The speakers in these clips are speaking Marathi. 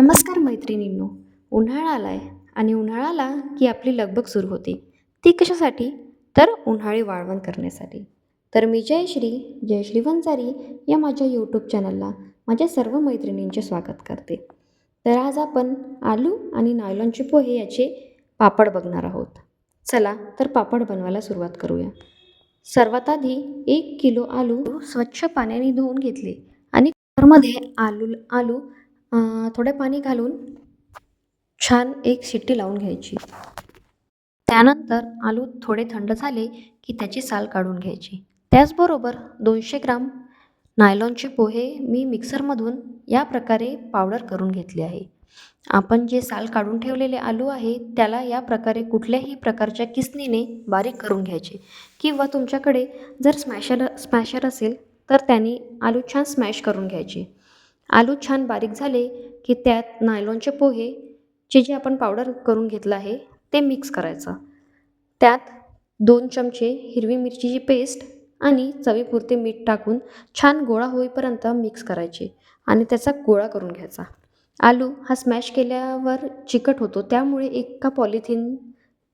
नमस्कार मैत्रिणींनो उन्हाळा आला आहे आणि उन्हाळा आला की आपली लगबग सुरू होते. ती कशासाठी? तर उन्हाळी वाळवण करण्यासाठी. तर मी जयश्री जयश्री वंजारी या माझ्या यूट्यूब चॅनलला माझ्या सर्व मैत्रिणींचे स्वागत करते. तर आज आपण आलू आणि नायलॉनचे पोहे याचे पापड बघणार आहोत. चला तर पापड बनवायला सुरुवात करूया. सर्वात आधी एक किलो आलू स्वच्छ पाण्याने धुवून घेतले आणि कुकरमध्ये आलू आलू थोडे पाणी घालून छान एक शिट्टी लावून घ्यायची. त्यानंतर आलू थोडे थंड झाले की त्याची साल काढून घ्यायची. त्याचबरोबर दोनशे ग्राम नायलॉनचे पोहे मी मिक्सरमधून या प्रकारे पावडर करून घेतले आहे. आपण जे साल काढून ठेवलेले आलू आहे त्याला या प्रकारे कुठल्याही प्रकारच्या किसनीने बारीक करून घ्यायचे. किंवा तुमच्याकडे जर स्मॅशर स्मॅशर असेल तर त्याने आलू छान स्मॅश करून घ्यायचे. आलू छान बारीक झाले की त्यात नायलॉनचे पोहे जे जे आपण पावडर करून घेतलं आहे ते मिक्स करायचं. त्यात दोन चमचे हिरवी मिरचीची पेस्ट आणि चवीपुरते मीठ टाकून छान गोळा होईपर्यंत मिक्स करायचे आणि त्याचा गोळा करून घ्यायचा. आलू हा स्मॅश केल्यावर चिकट होतो त्यामुळे एका पॉलिथिन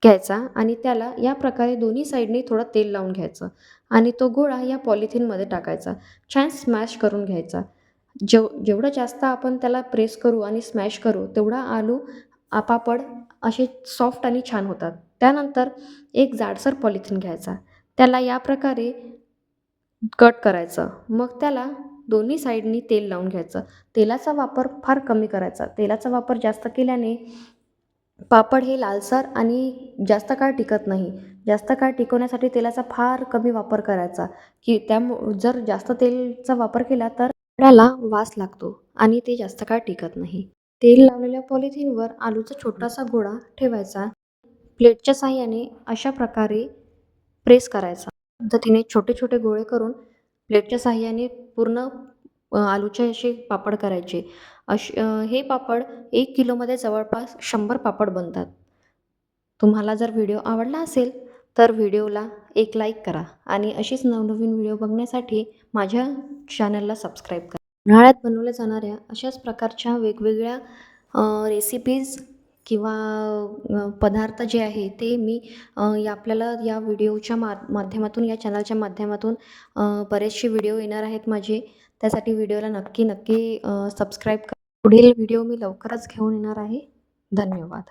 घ्यायचा आणि त्याला या प्रकारे दोन्ही साईडने थोडं तेल लावून घ्यायचं आणि तो गोळा या पॉलिथिनमध्ये टाकायचा. छान स्मॅश करून घ्यायचा. जेव जेवढं जास्त आपण त्याला प्रेस करू आणि स्मॅश करू तेवढा आलू पापड असे सॉफ्ट आणि छान होतात. त्यानंतर एक जाडसर पॉलिथिन घ्यायचा. त्याला या प्रकारे कट करायचं. मग त्याला दोन्ही साईडनी तेल लावून घ्यायचं. तेलाचा वापर फार कमी करायचा. तेलाचा वापर जास्त केल्याने पापड हे लालसर आणि जास्त काळ टिकत नाही. जास्त काळ टिकवण्यासाठी तेलाचा फार कमी वापर करायचा. की त्यामु जर जास्त तेलचा वापर केला तर पापडाला वास लागतो आणि ते जास्त काळ टिकत नाही. तेल लावलेल्या पॉलिथिनवर आलूचा छोटासा गोळा ठेवायचा. प्लेटच्या साहाय्याने अशा प्रकारे प्रेस करायचा. पद्धतीने छोटे छोटे गोळे करून प्लेटच्या साहाय्याने पूर्ण आलूचे असे पापड करायचे. अश हे पापड एक किलोमध्ये जवळपास शंभर पापड बनतात. तुम्हाला जर व्हिडिओ आवडला असेल तर व्हिडिओला एक लाईक करा आणि अशीच नवनवीन व्हिडिओ बघण्यासाठी माझ्या चॅनलला सबस्क्राईब करा. उन्हाळ्यात बनवल्या जाणाऱ्या अशाच प्रकारच्या वेगवेगळ्या रेसिपीज किंवा पदार्थ जे आहे ते मी या आपल्याला या व्हिडिओच्या मा माध्यमातून या चॅनलच्या माध्यमातून बरेचसे व्हिडिओ येणार आहेत माझे. त्यासाठी व्हिडिओला नक्की नक्की सबस्क्राईब करा. पुढील व्हिडिओ मी लवकरच घेऊन येणार आहे. धन्यवाद.